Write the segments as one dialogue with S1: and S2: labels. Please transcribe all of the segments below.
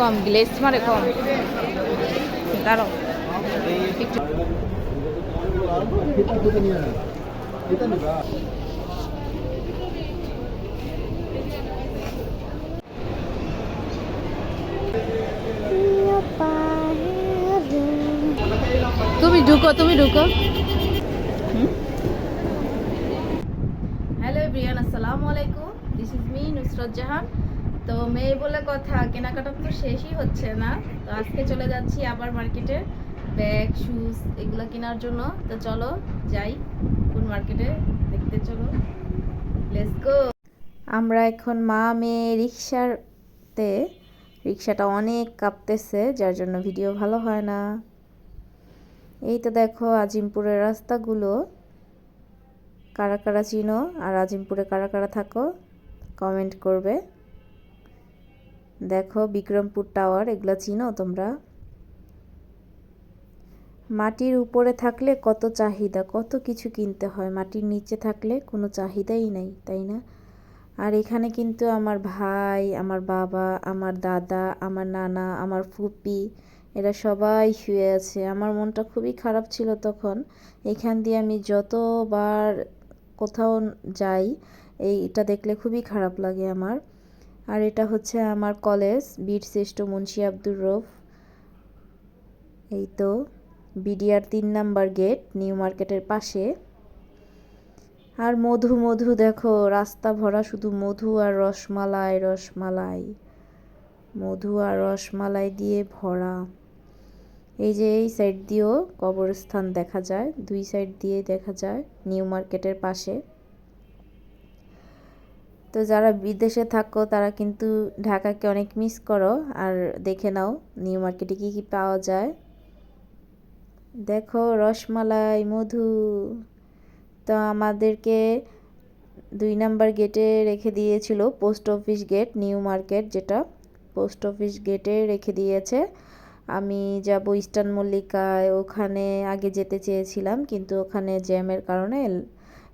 S1: কম গ্লেস মারে কম। দাঁড়াও। তুমি ঢুকো তুমি ঢুকো। হ্যালো এভরিওয়ান, আসসালামু আলাইকুম। This is me Nusrat Jahan তো মেয়ে বলে কথা, কেনাকাটা তো শেষই হচ্ছে না। তো আজকে চলে যাচ্ছি আবার মার্কেটে ব্যাগ শুজ এগুলো কেনার জন্য। তো চলো যাই কোন মার্কেটে দেখতে চলো। লেটস গো আমরা এখন মা, মেয়ে রিক্সাতে, রিক্সাটা অনেক কাঁপতেছে, যার জন্য ভিডিও ভালো হয় না। এই তো দেখো আজিমপুরের রাস্তাগুলো। কারা কারা চিনো আর আজিমপুরে কারা কারা থাকো কমেন্ট করবে। দেখো, বিক্রমপুর টাওয়ার, এগুলো চিনো তোমরা? মাটির উপরে থাকলে কত চাহিদা, কত কিছু কিনতে হয়। মাটির নিচে থাকলে কোনো চাহিদাই নেই, তাই না? আর এখানে কিন্তু আমার ভাই, আমার বাবা, আমার দাদা, আমার নানা, আমার ফুপি, এরা সবাই শুয়ে আছে। আমার মনটা খুবই খারাপ ছিল তখন। এখান দিয়ে আমি যতবার কোথাও যাই, এইটা দেখলে খুবই খারাপ লাগে আমার। আর এটা হচ্ছে আমার কলেজ, বীর শ্রেষ্ঠ মুন্সি আব্দুর রফ। এই তো, বিডিআর তিন নাম্বার গেট, নিউ মার্কেটের পাশে। আর মধু মধু দেখো, রাস্তা ভরা শুধু মধু আর রসমালাই রসমালাই। মধু আর রসমালাই দিয়ে ভরা। এই যে এই সাইড দিয়েও কবরস্থান দেখা যায়, দুই সাইড দিয়ে দেখা যায়, নিউ মার্কেটের পাশে। তো যারা বিদেশে থাকো, তারা কিন্তু ঢাকাকে অনেক মিস করো। আর দেখে নাও নিউ মার্কেটে কী কী পাওয়া যায়। দেখো, রসমালাই, মধু। তো আমাদেরকে দুই নাম্বার গেটে রেখে দিয়েছিল post office gate new market যেটা। পোস্ট অফিস গেটে রেখে দিয়েছে। আমি যাব ইস্টার্ন মল্লিকায়, ওখানে আগে যেতে চেয়েছিলাম, কিন্তু ওখানে জ্যামের কারণে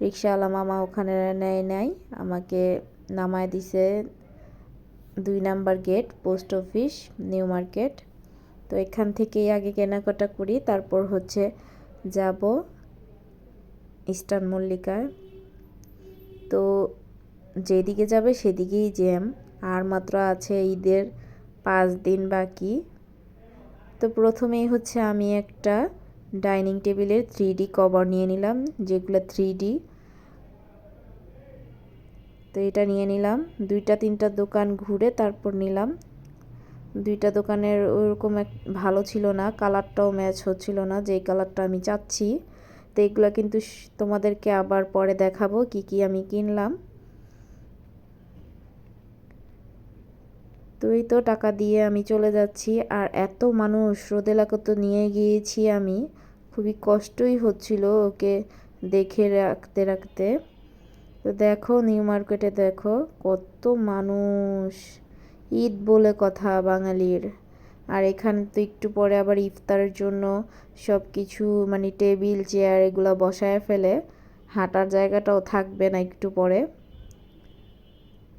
S1: রিক্সাওয়ালা মামা ওখানে নেয় নাই, আমাকে নামায় দিছে দুই number gate, post office, new market. তো এখান থেকেই আগে কেনাকাটা করি, তারপর হচ্ছে যাব ইস্টার্ন মল্লিকায়। তো যেদিকে যাবে সেদিকেই জ্যাম, আর মাত্র আছে ঈদের পাঁচ দিন বাকি। তো প্রথমেই হচ্ছে আমি একটা ডাইনিং টেবিলের থ্রি ডি কভার নিয়ে নিলাম, যেগুলো থ্রি ডি তো এটা নিয়ে নিলাম, দুইটা তিনটা দোকান ঘুরে তারপর নিলাম। দুইটা দোকানের ওরকম এক, ভালো ছিল না, কালারটাও ম্যাচ হচ্ছিল না, যেই কালারটা আমি চাচ্ছি। তো এগুলো কিন্তু তোমাদেরকে আবার পরে দেখাবো কি কি আমি কিনলাম। তো এই তো টাকা দিয়ে আমি চলে যাচ্ছি, আর এত মানুষ রোদ এলাকা নিয়ে গিয়েছি আমি। খুবই কষ্টই হচ্ছিল ওকে দেখে রাখতে রাখতে। তো দেখো, নিউ মার্কেটে দেখো, কত মানুষ। ঈদ বলে কথা বাঙালির। আর এখানে তো একটু পরে আবার ইফতারের জন্য সব কিছু মানে টেবিল, চেয়ার এগুলো বসায় ফেলে। হাঁটার জায়গাটাও থাকবে না একটু পরে।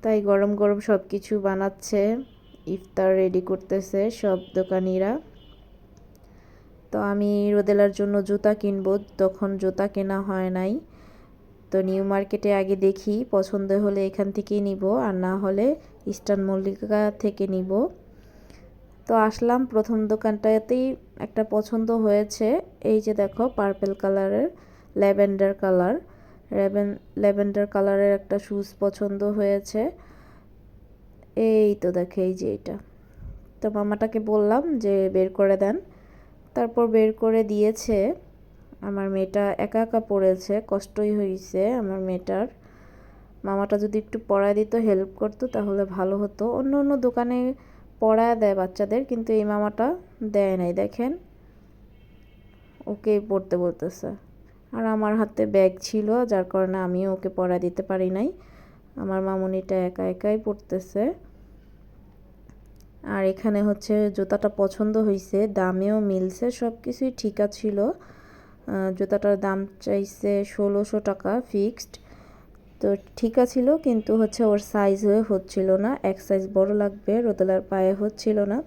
S1: তাই গরম গরম সব কিছু বানাচ্ছে। ইফতার রেডি করতেছে সব দোকানিরা। তো আমি রোদেলার জন্য জুতা কিনবো, তখন জুতা কেনা হয় নাই। তো নিউ মার্কেটে আগে দেখি, পছন্দ হলে এখান থেকেই নিব, আর না হলে ইস্টার্ন মল্লিকা থেকে নিব। তো আসলাম, প্রথম দোকানটাতেই একটা পছন্দ হয়েছে, এই যে দেখো পার্পেল কালারের ল্যাভেন্ডার কালার। ল্যাভেন্ডার কালারের একটা শুজ পছন্দ হয়েছে। এই তো দেখে, এই যে এটা। তো মামাটাকে বললাম যে, বের করে দেন। তারপর বের করে দিয়েছে। আমার মেয়েটা একা একা পড়েছে, কষ্টই হয়েছে আমার মেয়েটার। মামাটা যদি একটু পড়ায় দিত হেল্প করতো, তাহলে ভালো হতো। অন্য অন্য দোকানে পড়ায় দেয় বাচ্চাদের, কিন্তু এই মামাটা দেয় নাই। দেখেন ওকে পড়তে বলতেছে। আর আমার হাতে ব্যাগ ছিল, যার কারণে আমিও ওকে পড়া দিতে পারি নাই। আমার মামুনিটা একা একাই পড়তেছে। আর এখানে হচ্ছে জুতাটা পছন্দ হয়েছে দামেও মিলছে সব কিছুই ঠিক ছিল। জুতাটার দাম চাইছে ষোলোশো টাকা ফিক্সড। তো ঠিক ছিল, কিন্তু হচ্ছে ওর সাইজ হয়ে হচ্ছিল না। এক সাইজ বড় লাগবে, রোদেলার পায়ে হচ্ছিল না।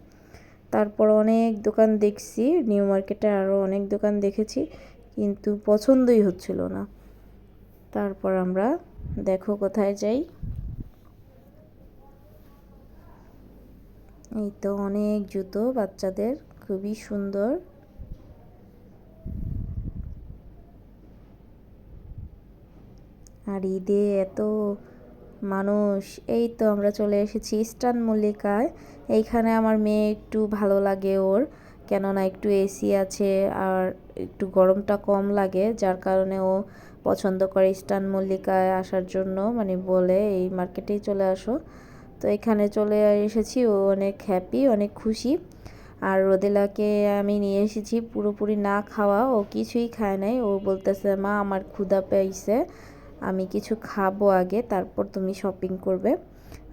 S1: তারপর অনেক দোকান দেখছি, নিউ মার্কেটে আরও অনেক দোকান দেখেছি, কিন্তু পছন্দই হচ্ছিল না। তারপর আমরা দেখো কোথায় যাই। এই তো অনেক জুতো বাচ্চাদের, খুবই সুন্দর। আর ঈদে এত মানুষ, এই তো আমরা চলে এসেছি ইস্টার্ন মল্লিকায়। এইখানে আমার মেয়ে একটু ভালো লাগে ওর, কেননা একটু এসি আছে আর একটু গরমটা কম লাগে, যার কারণে ও পছন্দ করে ইস্টার্ন মল্লিকায় আসার জন্য মানে বলে এই মার্কেটেই চলে আসো। তো এখানে চলে এসেছি, ও অনেক হ্যাপি অনেক খুশি। আর রোদেলাকে আমি নিয়ে এসেছি পুরোপুরি না খাওয়া, ও কিছুই খায় নাই। ও বলতেছে, মা, আমার ক্ষুধা পেয়েছে, আমি কিছু খাব আগে, তারপর তুমি শপিং করবে।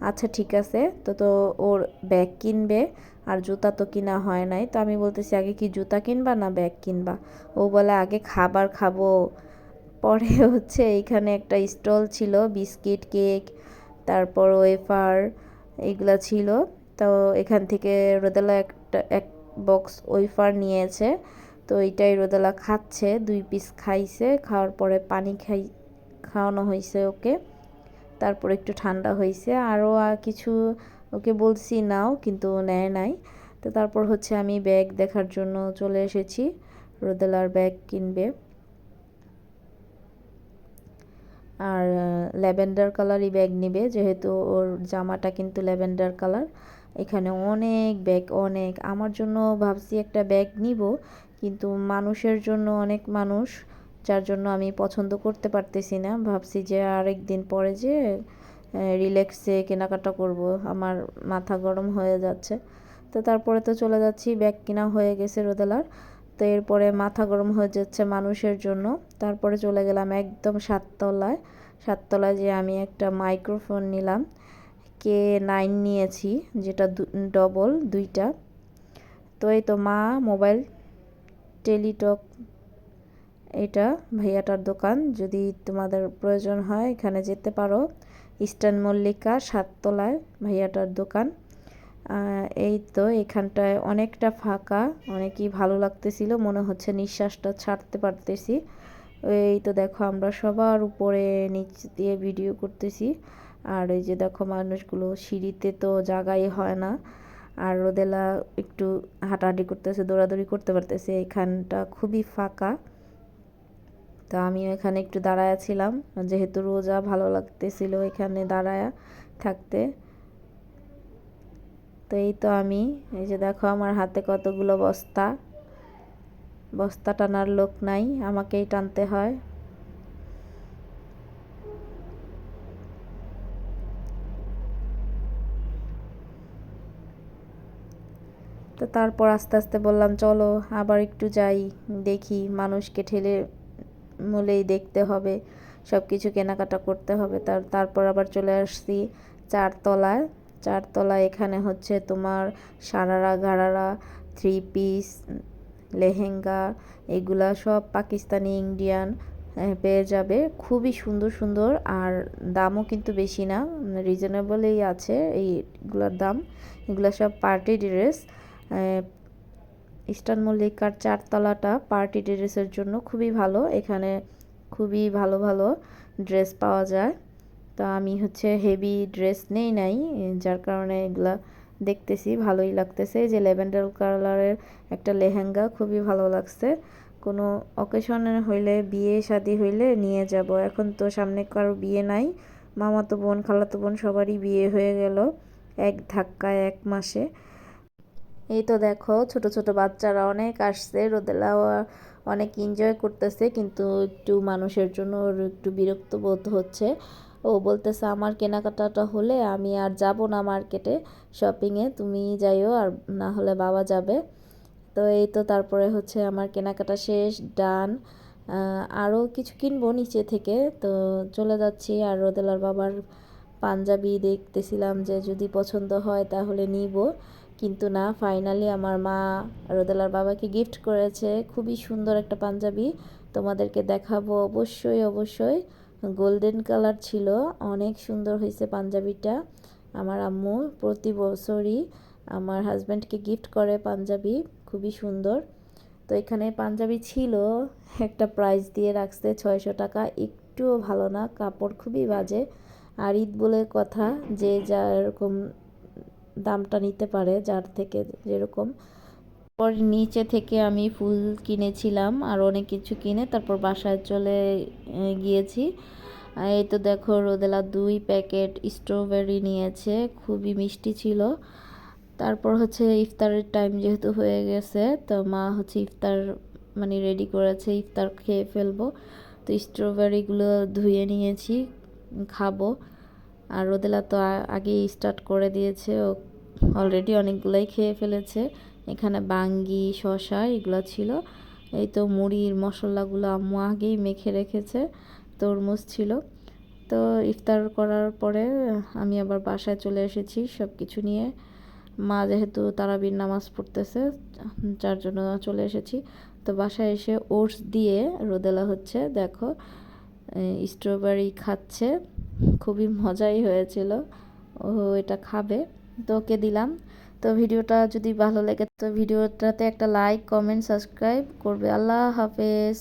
S1: আচ্ছা ঠিক আছে। তো তো ওর ব্যাগ কিনবে, আর জুতা তো কিনা হয় নাই। তো আমি বলতেছি, আগে কি জুতা কিনবা না ব্যাগ কিনবা? ও বলে, আগে খাবার খাব। পরে হচ্ছে এইখানে একটা স্টল ছিল, বিস্কিট, কেক তারপর ওয়েফার এগুলো ছিল। তো এখান থেকে রোদেলা একটা, এক বক্স ওয়েফার নিয়েছে। তো এইটাই রোদেলা খাচ্ছে, দুই পিস খাইছে, খাওয়ার পরে পানি খাই, খাওয়ানো হয়েছে ওকে। তারপর একটু ঠান্ডা হয়েছে আরও কিছু ওকে বলছি নাও, কিন্তু নেয় নাই। তো তারপর হচ্ছে আমি ব্যাগ দেখার জন্য চলে এসেছি। রোদেলার ব্যাগ কিনবে। আর ল্যাভেন্ডার কালারই ব্যাগ নিবে, যেহেতু ওর জামাটা কিন্তু ল্যাভেন্ডার কালার। এখানে অনেক ব্যাগ অনেক। আমার জন্য ভাবছি একটা ব্যাগ নিব, কিন্তু মানুষের জন্য অনেক মানুষ, যার জন্য আমি পছন্দ করতে পারতেছি না। ভাবছি যে আরেক দিন পরে যে রিল্যাক্সে কেনাকাটা করব। আমার মাথা গরম হয়ে যাচ্ছে। তো তারপরে তো চলে যাচ্ছি ব্যাগ কেনা হয়ে গেছে রোদেলার। তো এরপরে মাথা গরম হয়ে যাচ্ছে মানুষের জন্য। তারপরে চলে গেলাম একদম সাততলায়। সাততলায় যে আমি একটা মাইক্রোফোন নিলাম। কে নাইন নিয়েছি, যেটা ডবল দুইটা। তো এই তো মা মোবাইল টেলিটক এটা ভাইয়াটার দোকান। যদি তোমাদের প্রয়োজন হয়, এখানে যেতে পারো। ইস্টার্ন মল্লিকা, সাততলায় ভাইয়াটার দোকান। এই তো এখানটায় অনেকটা ফাঁকা, অনেকই ভালো লাগতেছিল, মনে হচ্ছে নিঃশ্বাসটা ছাড়তে পারতেছি। এই তো দেখো আমরা সবার উপরে নিচ দিয়ে ভিডিও করতেছি, আর এই যে দেখো মানুষগুলো সিঁড়িতে তো জায়গাই হয় না, আর রোদেলা একটু হাঁটাহাঁটি করতেছে, দৌড়াদৌড়ি করতে পারতেছে, এখানটা খুবই ফাঁকা। তো আমি এখানে একটু দাঁড়ায়া ছিলাম, যেহেতু রোজা ভালো লাগতেছিল এখানে দাঁড়ায়া থাকতে। তো এই তো আমি, এই যে দেখো আমার হাতে কতগুলো বস্তা। বস্তা টানার লোক নাই, আমাকেই টানতে হয়। তো তারপর আস্তে আস্তে বললাম, চলো আবার একটু যাই, দেখি মানুষকে ঠেলে মূলেই দেখতে হবে সব কিছু কেনাকাটা করতে হবে। তার, তারপর আবার চলে আসছি চারতলায়। চারতলায় এখানে হচ্ছে তোমার সারারা গারারা থ্রি পিস লেহেঙ্গা, এগুলা সব পাকিস্তানি, ইন্ডিয়ান পেয়ে যাবে। খুবই সুন্দর সুন্দর, আর দামও কিন্তু বেশি না রিজনেবলই আছে এইগুলোর দাম। এগুলো সব পার্টি ড্রেস ইস্টার্ন মল্লিকার চারতলাটা পার্টি ড্রেসের জন্য খুবই ভালো। এখানে খুবই ভালো ভালো ড্রেস পাওয়া যায়। তো আমি হচ্ছে হেভি ড্রেস নেই নাই, যার কারণে এগুলা দেখতেছি, ভালোই লাগতেছে। যে ল্যাভেন্ডার কালারের একটা লেহেঙ্গা খুবই ভালো লাগছে। কোনো অকেশনে হইলে, বিয়ে, শাদি হইলে নিয়ে যাব। এখন তো সামনে কারও বিয়ে নাই। মামাতো বোন, খালাতো বোন সবারই বিয়ে হয়ে গেল এক ধাক্কায় এক মাসে। এই তো দেখো, ছোট ছোট বাচ্চারা অনেক আসছে রোদেলা অনেক এনজয় করতেছে, কিন্তু একটু মানুষের জন্য ওর একটু বিরক্ত বোধ হচ্ছে। ও বলতেছে, আমার কেনাকাটাটা হলে আমি আর যাব না মার্কেটে শপিংয়ে, তুমি যাইও আর না হলে বাবা যাবে। তো এই তো তারপরে হচ্ছে আমার কেনাকাটা শেষ, ডান। আরও কিছু কিনবো নিচে থেকে। তো চলে যাচ্ছি আর রোদেলার বাবার পাঞ্জাবি দেখতেছিলাম যে যদি পছন্দ হয় তাহলে নিব। কিন্তু না ফাইনালি আমার মা রোদেলার বাবাকে গিফট করেছে। খুবই সুন্দর একটা পাঞ্জাবি। তোমাদেরকে দেখাবো অবশ্যই অবশ্যই। গোল্ডেন কালার ছিল, অনেক সুন্দর হয়েছে পাঞ্জাবিটা। আমার আম্মু প্রতি বছরই আমার হাজব্যান্ডকে গিফট করে পাঞ্জাবি, খুবই সুন্দর। তো এখানে পাঞ্জাবি ছিল, একটা প্রাইস দিয়ে রাখছে ছয়শো টাকা, একটুও ভালো না, কাপড় খুবই বাজে। আর ঈদ বলে কথা, যে যা এরকম দামটা নিতে পারে, যার থেকে যেরকম। পর নিচে থেকে আমি ফুল কিনেছিলাম আর অনেক কিছু কিনে তারপর বাসায় চলে গিয়েছি। এই তো দেখো রোদেলা দুই প্যাকেট স্ট্রবেরি নিয়েছে, খুবই মিষ্টি ছিল। তারপর হচ্ছে ইফতারের টাইম যেহেতু হয়ে গেছে, তো মা হচ্ছে ইফতার মানে রেডি করেছে, ইফতার খেয়ে ফেলব। তো স্ট্রবেরিগুলো ধুয়ে নিয়েছি, খাব। আর রোদেলা তো আগেই স্টার্ট করে দিয়েছে, ও অলরেডি অনেকগুলোই খেয়ে ফেলেছে। এখানে বাঙ্গি শশা এগুলো ছিল। এই তো মুড়ির মশলাগুলো আম্মু আগেই মেখে রেখেছে, তরমুজ ছিল। তো ইফতার করার পরে আমি আবার বাসায় চলে এসেছি সব কিছু নিয়ে। মা যেহেতু তারাবির নামাজ পড়তেছে, যার জন্য চলে এসেছি। তো বাসায় এসে ওটস দিয়ে রোদেলা হচ্ছে, দেখো। স্ট্রবেরি খাচ্ছে, খুবই মজাই হয়েছিল। ও, এটা খাবে। তো ওকে দিলাম। তো ভিডিওটা যদি ভালো লাগে তো ভিডিওটাতে একটা লাইক কমেন্ট সাবস্ক্রাইব করবে। আল্লাহ হাফেজ।